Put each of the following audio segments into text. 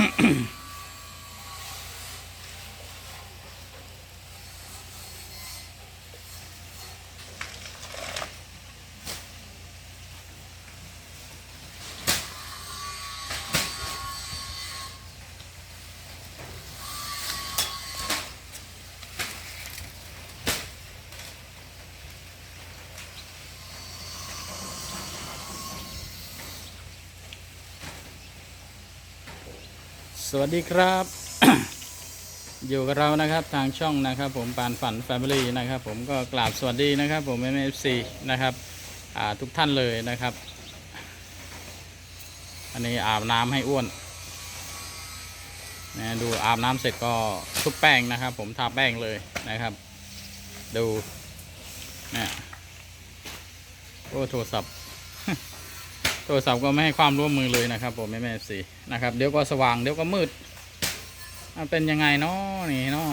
Mm-hmm. สวัสดีครับ อยู่กับเรานะครับทางช่องนะครับผมปานฝันแฟมิลี่นะครับผมก็กราบสวัสดีนะครับผม MFC นะครับทุกท่านเลยนะครับ อันนี้อาบน้ำให้อ้วนนะดูอาบน้ำเสร็จก็ทุบแป้งนะครับ ผมทาแป้งเลยนะครับ ดูเนี่ยโอ้โทรศัพท์ ทรศัพท์ก็ไม่ให้ความร่วมมือเลยนะครับผมไม่แม่สีนะครับเดี๋ยวก็สว่างเดี๋ยวก็มืด มันเป็นยังไงเนาะนี่เนาะ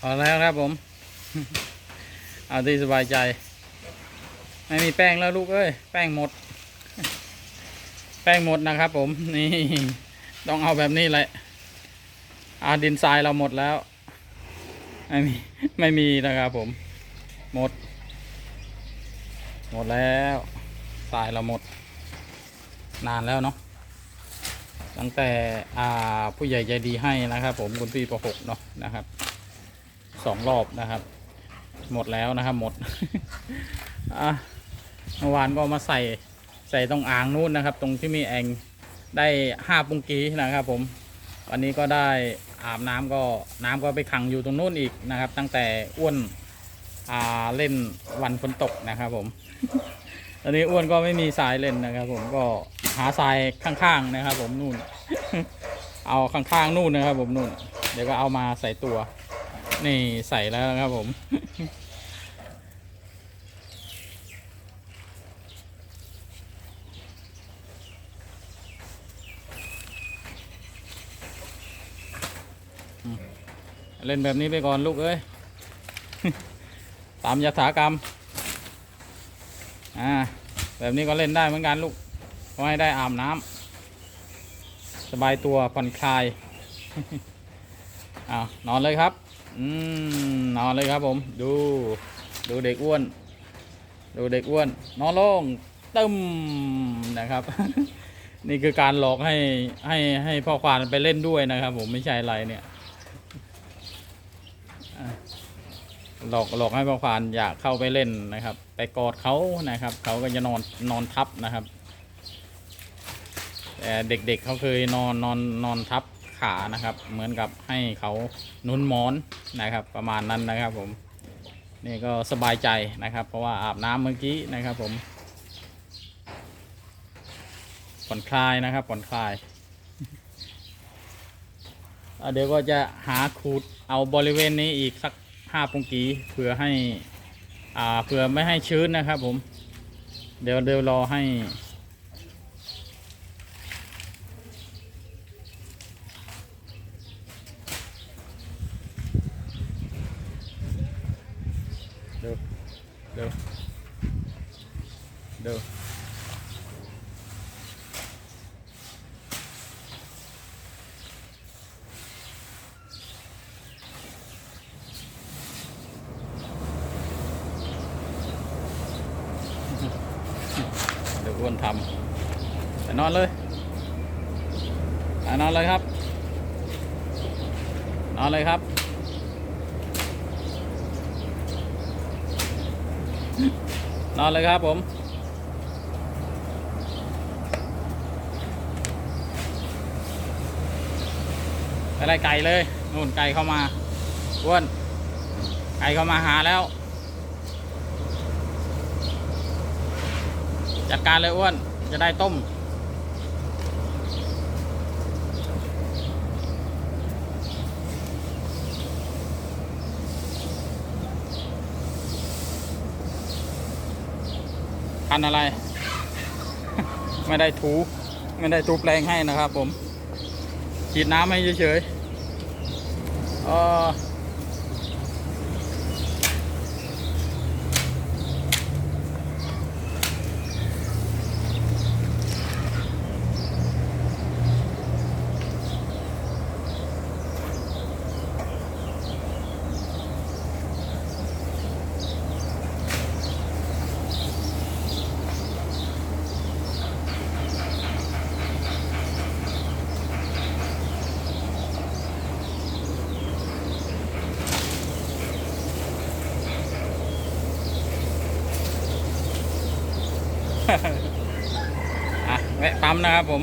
พอแล้วครับผม เอาที่สบายใจ ไม่มีแป้งแล้วลูกเอ้ย แป้งหมด แป้งหมดนะครับผม นี่ ต้องเอาแบบนี้แหละอาดินทรายเราหมดแล้ว ไม่มี ไม่มีนะครับผม หมด หมดแล้วทรายเราหมด นานแล้วเนาะตั้งแต่อ่าผู้ใหญ่ใจดีให้นะครับ ผมคุณพี่ประหกเนาะนะครับสองรอบนะครับ หมดแล้วนะครับหมดเมื่อวานก็มาใส่ใส่ตรงอ่างนู้นนะครับ ตรงที่มีแองได้ห้าปุงกีนะครับ ผมวันนี้ก็ได้อาบน้ำก็น้ำก็ไปขังอยู่ตรงนู้นอีกนะครับ ตั้งแต่อ้วน เล่นวันฝนตกนะครับผมตอนนี้อ้วนก็ไม่มีสายเล่นนะครับ ผมก็หาทรายข้างๆนะครับ ผมนู่น เอาข้างๆนู่นนะครับ ผมนู่น เดี๋ยวก็เอามาใส่ตัว นี่ใส่แล้วนะครับ ผมเล่นแบบนี้ไปก่อนลูกเอ้ย ตามยถากรรม อ่า แบบนี้ก็เล่นได้เหมือนกันลูกขอให้ได้อาบน้ำสบายตัวผ่อนคลายอ้าวนอนเลยครับ อืม นอนเลยครับผม ดู ดูเด็กอ้วน ดูเด็กอ้วน นอนลงตึมนะครับ นี่คือการหลอกให้ให้ให้พ่อควานไปเล่นด้วยนะครับ ผมไม่ใช่อะไรเนี่ย หลอกหลอกให้พ่อควานอยากเข้าไปเล่นนะครับ ไปกอดเขานะครับ เขาก็จะนอนนอนทับนะครับแต่เด็กๆเขาเคยนอนนอนนอนทับขานะครับ เหมือนกับให้เขานุ่นหมอนนะครับ ประมาณนั้นนะครับผมนี่ก็สบายใจนะครับ เพราะว่าอาบน้ำเมื่อกี้นะครับ ผมผ่อนคลายนะครับผ่อนคลายเดี๋ยวก็จะหาขูดเอาบริเวณนี้อีกสัก ห้าปุงกีเพื่อให้อ่าเพื่อไม่ให้ชื้นนะครับผม เดี๋ยวเดี๋ยวรอให้ เดี๋ยวเดี๋ยวเดี๋ยว อ้วนทำไปนอนเลยไปนอนเลยครับ นอนเลยครับนอนเลยครับผมไปไล่ไก่เลยนู่นไก่เข้ามาอ้วนไก่เข้ามาหาแล้ว จัดการเลยอ้วน จะได้ต้ม พันอะไร ไม่ได้ถู ไม่ได้ถูแปลงให้นะครับผม ฉีดน้ำให้เฉยๆเออ อะแวะปั๊มนะครับผม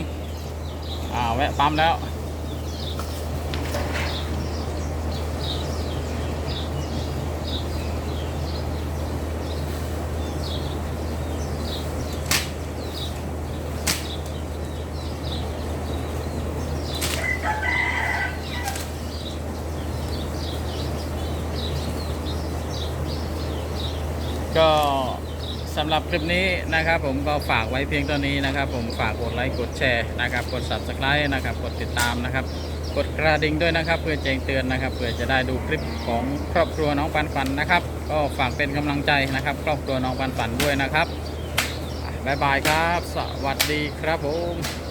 อ่าแวะปั๊มแล้ว ก็ สำหรับคลิปนี้นะครับผมก็ฝากไว้เพียงเท่านี้นะครับ ผมฝากกดไลค์กดแชร์นะครับ กด subscribe นะครับ กดติดตามนะครับ กดกระดิ่งด้วยนะครับ เพื่อแจ้งเตือนนะครับ เพื่อจะได้ดูคลิปของครอบครัวน้องปันปันนะครับ ก็ฝากเป็นกำลังใจนะครับ ครอบครัวน้องปันปันด้วยนะครับบ๊ายบายครับ สวัสดีครับผม